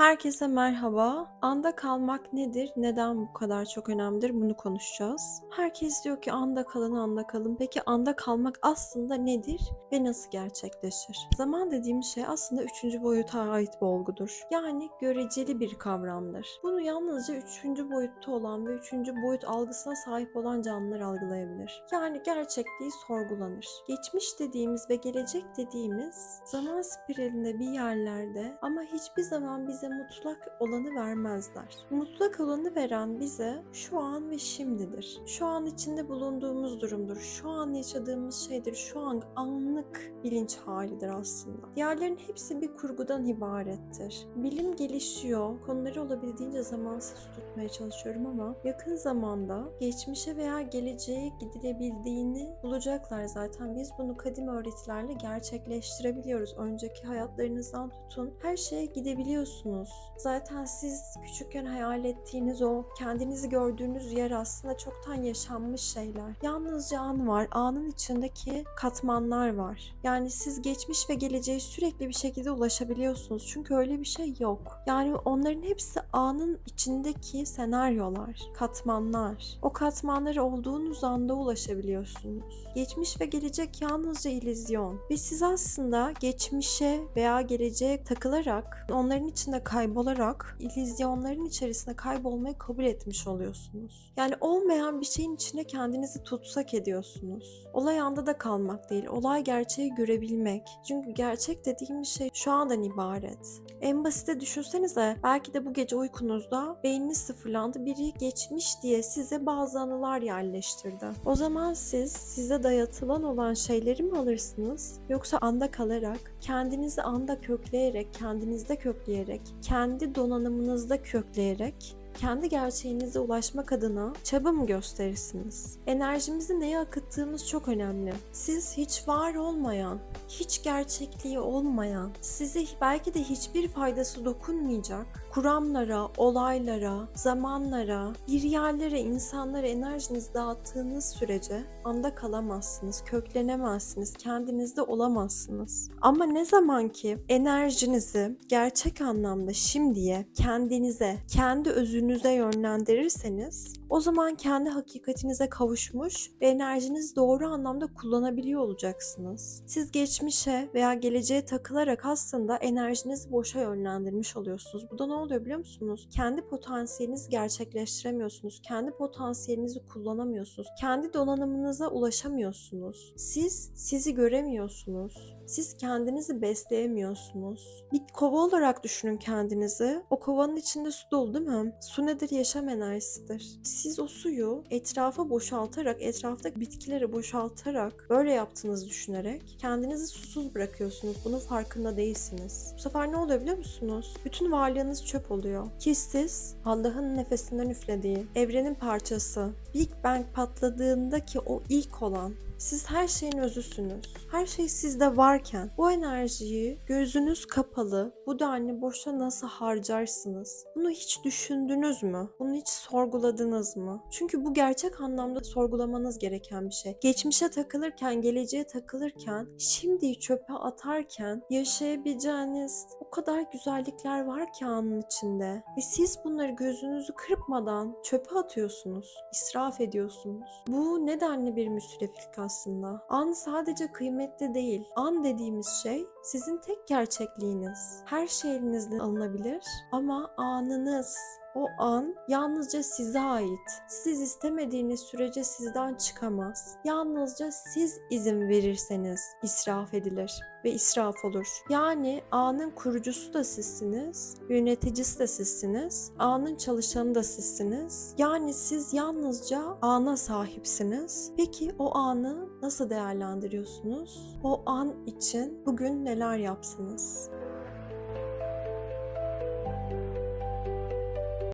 Herkese merhaba. Anda kalmak nedir? Neden bu kadar çok önemlidir? Bunu konuşacağız. Herkes diyor ki anda kalın, anda kalın. Peki anda kalmak aslında nedir ve nasıl gerçekleşir? Zaman dediğimiz şey aslında üçüncü boyuta ait bir olgudur. Yani göreceli bir kavramdır. Bunu yalnızca üçüncü boyutta olan ve üçüncü boyut algısına sahip olan canlılar algılayabilir. Yani gerçekliği sorgulanır. Geçmiş dediğimiz ve gelecek dediğimiz zaman spiralinde bir yerlerde ama hiçbir zaman bize mutlak olanı vermezler. Mutlak olanı veren bize şu an ve şimdidir. Şu an içinde bulunduğumuz durumdur. Şu an yaşadığımız şeydir. Şu an anlık bilinç halidir aslında. Diğerlerin hepsi bir kurgudan ibarettir. Bilim gelişiyor. Konuları olabildiğince zamansız tutmaya çalışıyorum ama yakın zamanda geçmişe veya geleceğe gidilebildiğini bulacaklar zaten. Biz bunu kadim öğretilerle gerçekleştirebiliyoruz. Önceki hayatlarınızdan tutun her şeye gidebiliyorsunuz. Zaten siz küçükken hayal ettiğiniz o kendinizi gördüğünüz yer aslında çoktan yaşanmış şeyler. Yalnızca an var. Anın içindeki katmanlar var. Yani siz geçmiş ve geleceğe sürekli bir şekilde ulaşabiliyorsunuz. Çünkü öyle bir şey yok. Yani onların hepsi anın içindeki senaryolar, katmanlar. O katmanları olduğunuz anda ulaşabiliyorsunuz. Geçmiş ve gelecek yalnızca illüzyon. Ve siz aslında geçmişe veya geleceğe takılarak, onların içinde kaybolarak, illüzyonların içerisinde kaybolmayı kabul etmiş oluyorsunuz. Yani olmayan bir şeyin içine kendinizi tutsak ediyorsunuz. Olay anda da kalmak değil, olay gerçeği görebilmek. Çünkü gerçek dediğimiz şey şu andan ibaret. En basite düşünsenize belki de bu gece uykunuzda beyniniz sıfırlandı. Biri geçmiş diye size bazı anılar yerleştirdi. O zaman siz size dayatılan olan şeyleri mi alırsınız? Yoksa anda kalarak, kendinizi anda kökleyerek, kendinizde kökleyerek, kendi donanımınızda kökleyerek kendi gerçeğinize ulaşmak adına çaba mı gösterirsiniz? Enerjimizi neye akıttığımız çok önemli. Siz hiç var olmayan, hiç gerçekliği olmayan, size belki de hiçbir faydası dokunmayacak kuramlara, olaylara, zamanlara, bir yerlere, insanlara enerjinizi dağıttığınız sürece anda kalamazsınız, köklenemezsiniz, kendinizde olamazsınız. Ama ne zaman ki enerjinizi gerçek anlamda şimdiye, kendinize, kendi özünüze yönlendirirseniz o zaman kendi hakikatinize kavuşmuş ve enerjinizi doğru anlamda kullanabiliyor olacaksınız. Siz geçmişe veya geleceğe takılarak aslında enerjinizi boşa yönlendirmiş oluyorsunuz. Bu da ne oluyor biliyor musunuz? Kendi potansiyelinizi gerçekleştiremiyorsunuz. Kendi potansiyelinizi kullanamıyorsunuz. Kendi donanımınıza ulaşamıyorsunuz. Siz sizi göremiyorsunuz. Siz kendinizi besleyemiyorsunuz. Bir kova olarak düşünün kendinizi. O kovanın içinde su dolu değil mi? Su nedir? Yaşam enerjisidir. Siz o suyu etrafa boşaltarak, etraftaki bitkileri boşaltarak, böyle yaptığınızı düşünerek kendinizi susuz bırakıyorsunuz. Bunun farkında değilsiniz. Bu sefer ne oluyor biliyor musunuz? Bütün varlığınız çöp oluyor. Ki siz Allah'ın nefesinden üflediği, evrenin parçası, Big Bang patladığındaki o ilk olan siz her şeyin özüsünüz. Her şey sizde varken bu enerjiyi gözünüz kapalı bu denli boşa nasıl harcarsınız? Bunu hiç düşündünüz mü? Bunu hiç sorguladınız mı? Çünkü bu gerçek anlamda sorgulamanız gereken bir şey. Geçmişe takılırken, geleceğe takılırken, şimdiyi çöpe atarken yaşayabileceğiniz o kadar güzellikler var ki anın içinde. Ve siz bunları gözünüzü kırpmadan çöpe atıyorsunuz. israf ediyorsunuz. Bu nedenli bir müsriflik aslında. An sadece kıymetli değil. An dediğimiz şey sizin tek gerçekliğiniz. Her şey elinizden alınabilir ama anınız, o an yalnızca size ait. Siz istemediğiniz sürece sizden çıkamaz. Yalnızca siz izin verirseniz israf edilir ve israf olur. Yani anın kurucusu da sizsiniz, yöneticisi de sizsiniz, anın çalışanı da sizsiniz. Yani siz yalnızca ana sahipsiniz. Peki o anı nasıl değerlendiriyorsunuz? O an için bugün neler yapsınız?